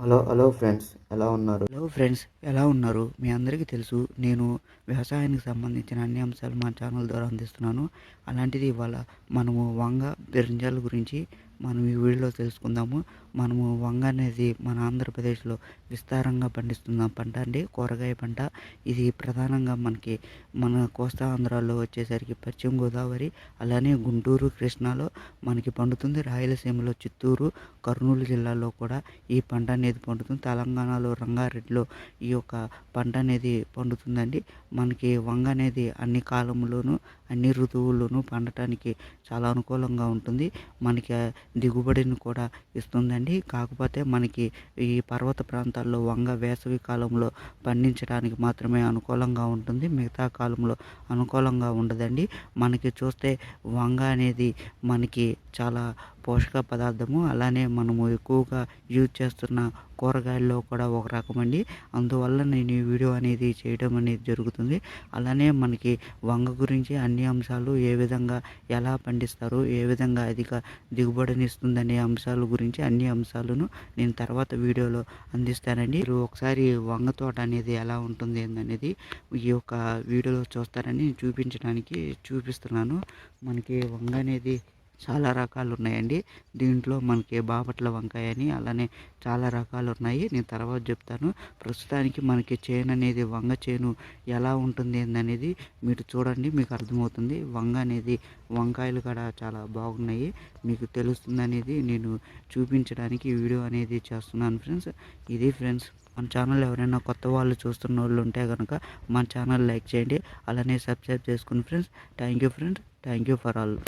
Hello hello friends ఎలా ఉన్నారు? Hello friends ఎలా ఉన్నారు? మీ అందరికీ తెలుసు నేను వ్యవసాయానికి సంబంధించిన అన్ని అంశాలు మా ఛానల్ ద్వారా అందిస్తున్నాను. అలాంటిది ఇవాళ మనము వంగ బ్రింజాల గురించి మనం ఈ వీడియోలో తెలుసుకుందాము. మనము వంగ అనేది మన ఆంధ్రప్రదేశ్లో విస్తారంగా పండిస్తున్న పంట అండి. కూరగాయ పంట. ఇది ప్రధానంగా మనకి మన కోస్తా ఆంధ్రాలో వచ్చేసరికి పశ్చిమ గోదావరి అలానే గుంటూరు కృష్ణాలో మనకి పండుతుంది. రాయలసీమలో చిత్తూరు కర్నూలు జిల్లాలో కూడా ఈ పంట అనేది పండుతుంది. తెలంగాణలో రంగారెడ్డిలో ఈ యొక్క పంట అనేది పండుతుందండి. మనకి వంగ అనేది అన్ని కాలంలోనూ అన్ని ఋతువుల్లోనూ పండటానికి చాలా అనుకూలంగా ఉంటుంది. మనకి దిగుబడిని కూడా ఇస్తుందండి. కాకపోతే మనకి ఈ పర్వత ప్రాంతాల్లో వంగ వేసవి కాలంలో పండించడానికి మాత్రమే అనుకూలంగా ఉంటుంది. మిగతా కాలంలో అనుకూలంగా ఉండదండి. మనకి చూస్తే వంగ అనేది మనకి చాలా పోషక పదార్థము అలానే మనము ఎక్కువగా యూజ్ చేస్తున్న కూరగాయల్లో కూడా ఒక రకం అండి అందువల్ల నేను ఈ వీడియో అనేది చేయడం అనేది జరుగుతుంది. అలానే మనకి వంగ గురించి అన్ని అంశాలు ఏ విధంగా ఎలా పండిస్తారు ఏ విధంగా అధిక దిగుబడిని ఇస్తుందనే అంశాల గురించి అన్ని అంశాలను నేను తర్వాత వీడియోలో అందిస్తానండి. మీరు ఒకసారి వంగ తోట అనేది ఎలా ఉంటుంది అనేది ఈ యొక్క వీడియోలో చూస్తారని చూపించడానికి చూపిస్తున్నాను. మనకి వంగ అనేది చాలా రకాలు ఉన్నాయండి దీంట్లో మనకి బాపట్ల వంకాయ అని అలానే చాలా రకాలు ఉన్నాయి నేను తర్వాత చెప్తాను. ప్రస్తుతానికి మనకి చేను అనేది వంగ చేను ఎలా ఉంటుంది అనేది మీరు చూడండి మీకు అర్థమవుతుంది. వంగ అనేది వంకాయలు కూడా చాలా బాగున్నాయి. మీకు తెలుస్తుంది అనేది నేను చూపించడానికి వీడియో అనేది చేస్తున్నాను ఫ్రెండ్స్. ఇది ఫ్రెండ్స్ మన ఛానల్ ఎవరైనా కొత్త వాళ్ళు చూస్తున్న వాళ్ళు ఉంటే కనుక మన ఛానల్ లైక్ చేయండి. అలానే సబ్స్క్రైబ్ చేసుకుని friends thank you friends. Thank you for all.